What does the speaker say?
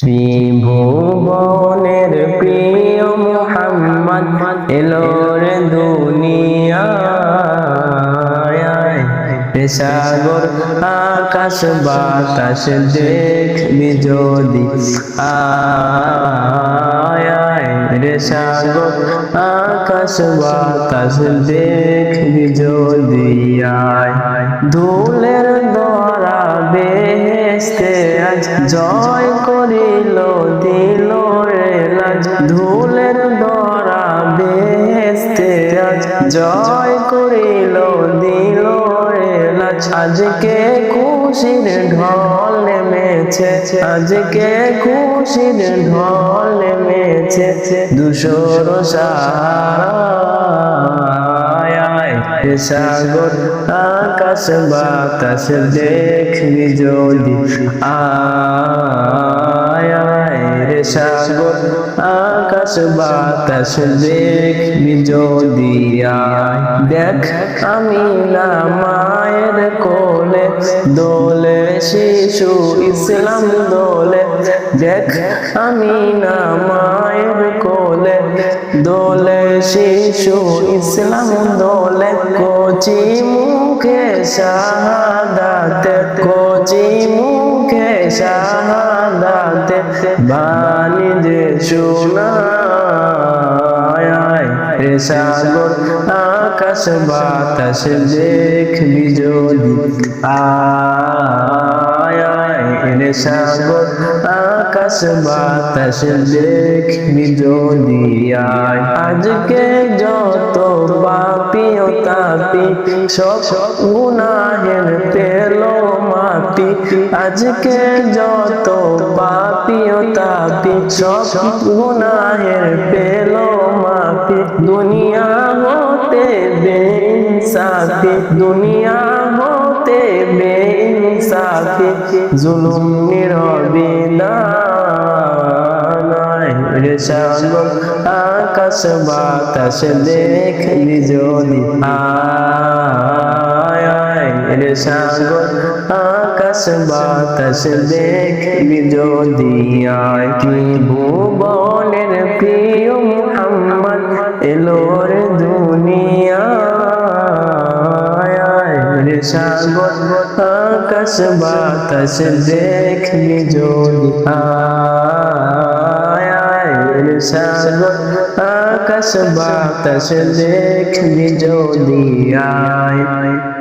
ত্রিভুবনের প্রিয় মোহাম্মদ এলো রে দুনিয়ায়। সাগর আকাশ, বাতাস দেখবি যদি আয়। সাগর, আকাশ, বাতাস দেখবি যদি আয়। ধুলের দরা বেহেস্তে জয় করিল, দিল রে লাজ ধুলের দরা বেহেস্তে আজ জয় করিল, দিল রে লাজ আজকে খুশির ঢল নেমেছে, আজকে খুশির ঢল নেমেছে। দুশোর সারায় সাগর, আকাশ বাতাস দেখবি যদি। আয় সাগর, আকাশ বাতাস দেখবি যদি। আয়, দেখ আমি না মায়ের কোলে, দোলে শিশু ইসলাম দোলে। দেখ আমি না মায়ের কোলে, দোলে শিশু ইসলাম দোলে। কোচি মুখে শাহাদাত, কোচি মুখে শাহাদাত, বাণী যে শোনায়, রে সাগর আকাশ বাতাস দেখবি যদি আয়, রে সাগর আকাশ বাতাস দেখবি যদি আয়। আজকে তাপি সব গুনাহের পেল মাপি আজকে যত পাপি ও তাপি, সব গুনাহের পেল মাপি দুনিয়া হতে বেইনসাফি, দুনিয়া হতে বেইনসাফি, জুলুম সাগর আকাশ বাতাস দেখবি যদি রে সাগর আকাশ বাতাস দেখবি যদি আয় কি ভুবনের প্রিয় মোহাম্মদ এলো রে দুনিয়া রে সাগর আকাশ বাতাস দেখবি যদি আয় রে সাগর আকাশ বাতাস দেখবি যদি আয়